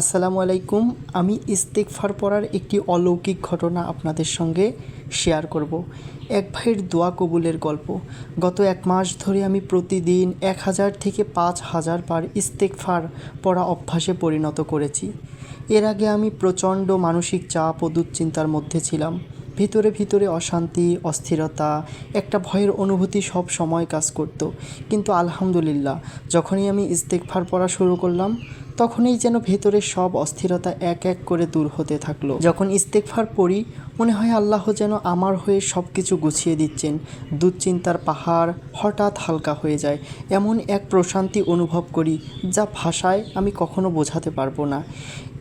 আসসালামু আলাইকুম। আমি ইস্তেকফার পড়ার একটি অলৌকিক ঘটনা আপনাদের সঙ্গে শেয়ার করব। এক ভাইয়ের দোয়া কবুলের গল্প। গত এক মাস ধরে আমি প্রতিদিন এক হাজার থেকে পাঁচ হাজার বার ইস্তেকফার পড়া অভ্যাসে পরিণত করেছি। এর আগে আমি প্রচণ্ড মানসিক চাপ ও দুশ্চিন্তার মধ্যে ছিলাম। ভিতরে ভিতরে অশান্তি, অস্থিরতা, একটা ভয়ের অনুভূতি সব সময় কাজ করত। কিন্তু আলহামদুলিল্লাহ, যখনই আমি ইস্তেকফার পড়া শুরু করলাম তখনই যেন ভেতরের সব অস্থিরতা এক এক করে দূর হতে থাকল। যখন ইস্তেকফার পড়ি, মনে হয় আল্লাহ যেন আমার হয়ে সব কিছু গুছিয়ে দিচ্ছেন। দুশ্চিন্তার পাহাড় হঠাৎ হালকা হয়ে যায়। এমন এক প্রশান্তি অনুভব করি, যা ভাষায় আমি কখনো বোঝাতে পারব না।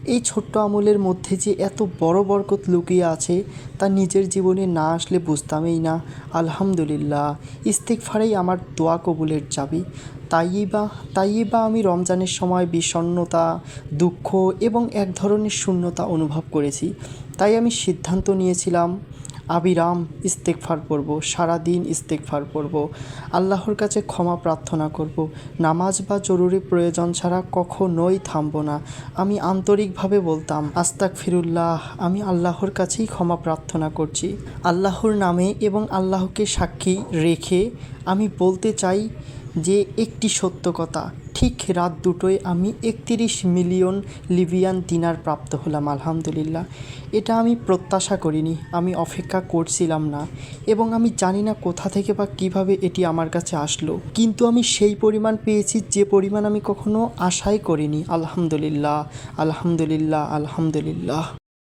এই ছোট্ট আমলের মধ্যে যে এত বড় বরকত লুকিয়ে আছে, তা নিজের জীবনে না আসলে বুঝতামই না। আলহামদুলিল্লাহ ইস্তেকফারেই আমার দোয়া কবুলের চাবি। তাই বা তাই বা আমি রমজানের সময় বিষণ্ণতা, দুঃখ এবং এক ধরনের শূন্যতা অনুভব করেছি। তাই আমি সিদ্ধান্ত নিয়েছিলাম, আবিরাম ইস্তেকফার পড়ব সারাদিন ইস্তেকফার করব, আল্লাহর কাছে ক্ষমা প্রার্থনা করব। নামাজ বা জরুরি প্রয়োজন ছাড়া কখনোই থামব না। আমি আন্তরিকভাবে বলতাম আস্তাক ফিরুল্লাহ আমি আল্লাহর কাছেই ক্ষমা প্রার্থনা করছি। আল্লাহর নামে এবং আল্লাহকে সাক্ষী রেখে আমি বলতে চাই যে একটি সত্য কথা, ঠিক রাত দুটোয় আমি একত্রিশ মিলিয়ন লিবিয়ান দিনার প্রাপ্ত হলাম, আলহামদুলিল্লাহ। এটা আমি প্রত্যাশা করিনি, আমি অপেক্ষা করছিলাম না, এবং আমি জানি না কোথা থেকে বা কীভাবে এটি আমার কাছে আসলো। কিন্তু আমি সেই পরিমাণ পেয়েছি যে পরিমাণ আমি কখনো আশাই করিনি, আলহামদুলিল্লাহ আলহামদুলিল্লাহ আলহামদুলিল্লাহ।